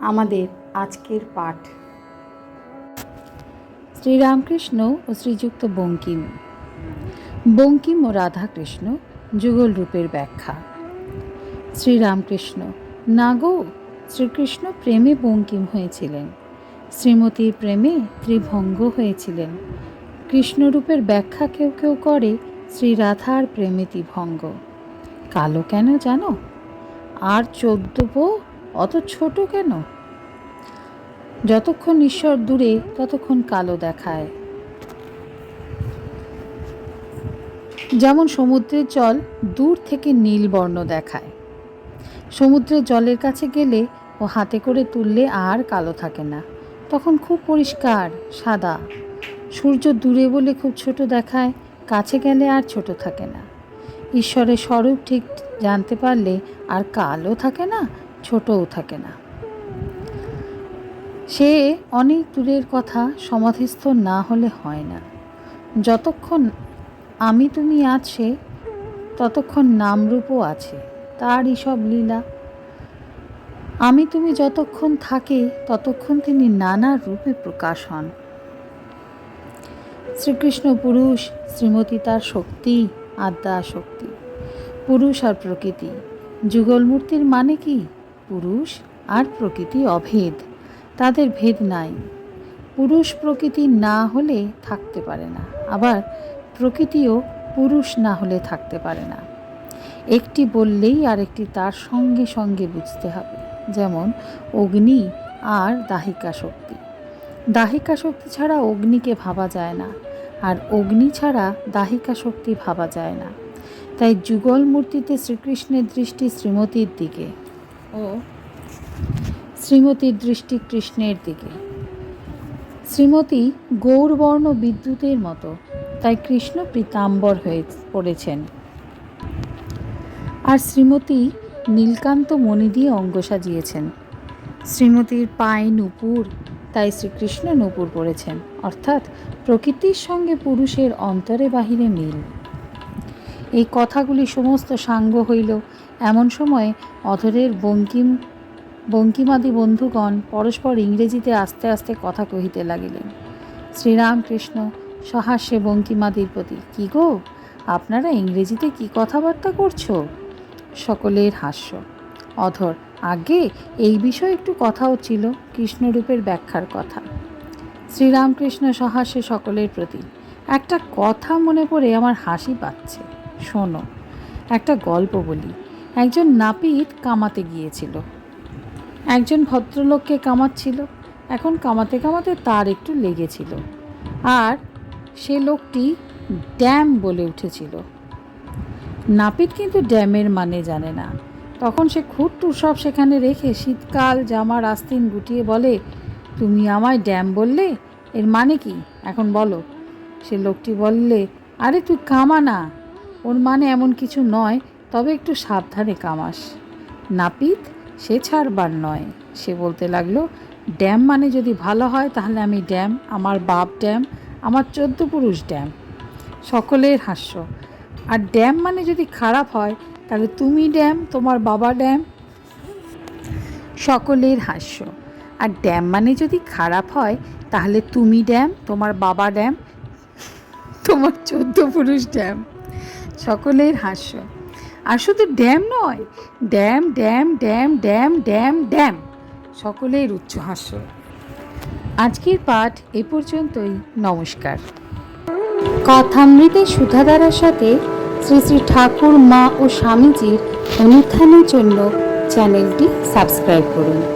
আমাদের আজকের পাঠ। শ্রীরামকৃষ্ণ ও শ্রীযুক্ত বঙ্কিম। বঙ্কিম ও রাধাকৃষ্ণ যুগল রূপের ব্যাখ্যা। শ্রীরামকৃষ্ণ, না গো, শ্রীকৃষ্ণ প্রেমে বঙ্কিম হয়েছিলেন। শ্রীমতীর প্রেমে ত্রিভঙ্গ হয়েছিলেন। কৃষ্ণরূপের ব্যাখ্যা কেউ কেউ করে শ্রীরাধার প্রেমে ত্রিভঙ্গ। কালো কেন জানো? আর চোদ্দ বউ অত ছোট কেন? যতক্ষণ ঈশ্বর দূরে, ততক্ষণ কালো দেখায়। যেমন সমুদ্রের জল দূর থেকে নীল বর্ণ দেখায়। সমুদ্রের জলের কাছে গেলে ও হাতে করে তুললে আর কালো থাকে না। তখন খুব পরিষ্কার, সাদা। সূর্য দূরে বলে খুব ছোট দেখায়, কাছে গেলে আর ছোট থাকে না। ঈশ্বরের স্বরূপ ঠিক জানতে পারলে আর কালো থাকে না ছোটও থাকে না। সে অনেক দূরের কথা সমাধিস্থ না হলে হয় না। যতক্ষণ আমি তুমি আছে, ততক্ষণ নামরূপও আছে, তারই সব লীলা। আমি তুমি যতক্ষণ থাকে, ততক্ষণ তিনি নানা রূপে প্রকাশ হন। শ্রীকৃষ্ণ পুরুষ, শ্রীমতী তার শক্তি, আদ্যা শক্তি। পুরুষ আর প্রকৃতি। যুগলমূর্তির মানে কি? পুরুষ আর প্রকৃতি অভেদ, তাদের ভেদ নাই। পুরুষ প্রকৃতি না হলে থাকতে পারে না, আবার প্রকৃতিও পুরুষ না হলে থাকতে পারে না। একটি বললেই আরেকটি তার সঙ্গে সঙ্গে বুঝতে হবে, যেমন অগ্নি আর দাহিকা শক্তি। দাহিকা শক্তি ছাড়া অগ্নিকে ভাবা যায় না, আর অগ্নি ছাড়া দাহিকা শক্তি ভাবা যায় না। তাই যুগল মূর্তিতে শ্রীকৃষ্ণের দৃষ্টি শ্রীমতীর দিকে। ও শ্রীমতীর দৃষ্টি কৃষ্ণের দিকে। শ্রীমতী গৌরবর্ণ বিদ্যুতের মতো, তাই কৃষ্ণ পীতাম্বর হয়ে পড়েছেন। আর শ্রীমতী নীলকান্ত মণি দিয়ে অঙ্গ সাজিয়েছেন। শ্রীমতীর পায়ে নূপুর, তাই শ্রীকৃষ্ণ নূপুর পড়েছেন, অর্থাৎ প্রকৃতির সঙ্গে পুরুষের অন্তরে বাহিরে মিল এই কথাগুলি সমস্ত সাঙ্গ হইল এমন সময় অধরের বঙ্কিম, বঙ্কিমাদি বন্ধুগণ পরস্পর ইংরেজিতে আস্তে আস্তে কথা কহিতে লাগিলেন। শ্রীরামকৃষ্ণ সহাস্যে বঙ্কিমাদির প্রতি, কি গো, আপনারা ইংরেজিতে কি কথাবার্তা করছ? সকলের হাস্য। অধর, আগে এই বিষয়ে একটু কথাও ছিল, কৃষ্ণরূপের ব্যাখ্যার কথা। শ্রীরামকৃষ্ণ সহাস্যে সকলের প্রতি, একটা কথা মনে পড়ে আমার হাসি পাচ্ছে। শোনো, একটা গল্প বলি। একজন নাপিত কামাতে গিয়েছিল। একজন ভদ্রলোককে কামাচ্ছিল। এখন কামাতে কামাতে তার একটু লেগেছিল। আর সে লোকটি ড্যাম বলে উঠেছিল। নাপিত কিন্তু ড্যামের মানে জানে না। তখন সে খুঁটটুর সব সেখানে রেখে শীতকাল জামার আস্তিন গুটিয়ে বলে, তুমি আমায় ড্যাম বললে? এর মানে কি? এখন বলো। সে লোকটি বললে, আরে তুই কামা না। ওর মানে এমন কিছু নয়। তবে একটু সাবধানে কামাস। নাপিত, সে ছাড়বার নয়। সে বলতে লাগল, ড্যাম মানে যদি ভালো হয়, তাহলে আমি ড্যাম, আমার বাপ ড্যাম, আমার চোদ্দ পুরুষ ড্যাম। সকলের হাস্য। আর ড্যাম মানে যদি খারাপ হয়, তাহলে তুমি ড্যাম, তোমার বাবা ড্যাম? সকলের হাস্য। আর ড্যাম মানে যদি খারাপ হয়, তাহলে তুমি ড্যাম, তোমার বাবা ড্যাম, তোমার চোদ্দ পুরুষ ড্যাম? সকলের হাস্য। আর শুধু ড্যাম নয়, dam dam dam dam dam dam, সকলের উচ্চ হাস্য। আজকের পাঠ এ পর্যন্তই, নমস্কার। কথামৃতে সুধাধারার সাথে শ্রী শ্রী ঠাকুর, মা ও স্বামীজির অনুত্থানের জন্য চ্যানেলটি সাবস্ক্রাইব করুন।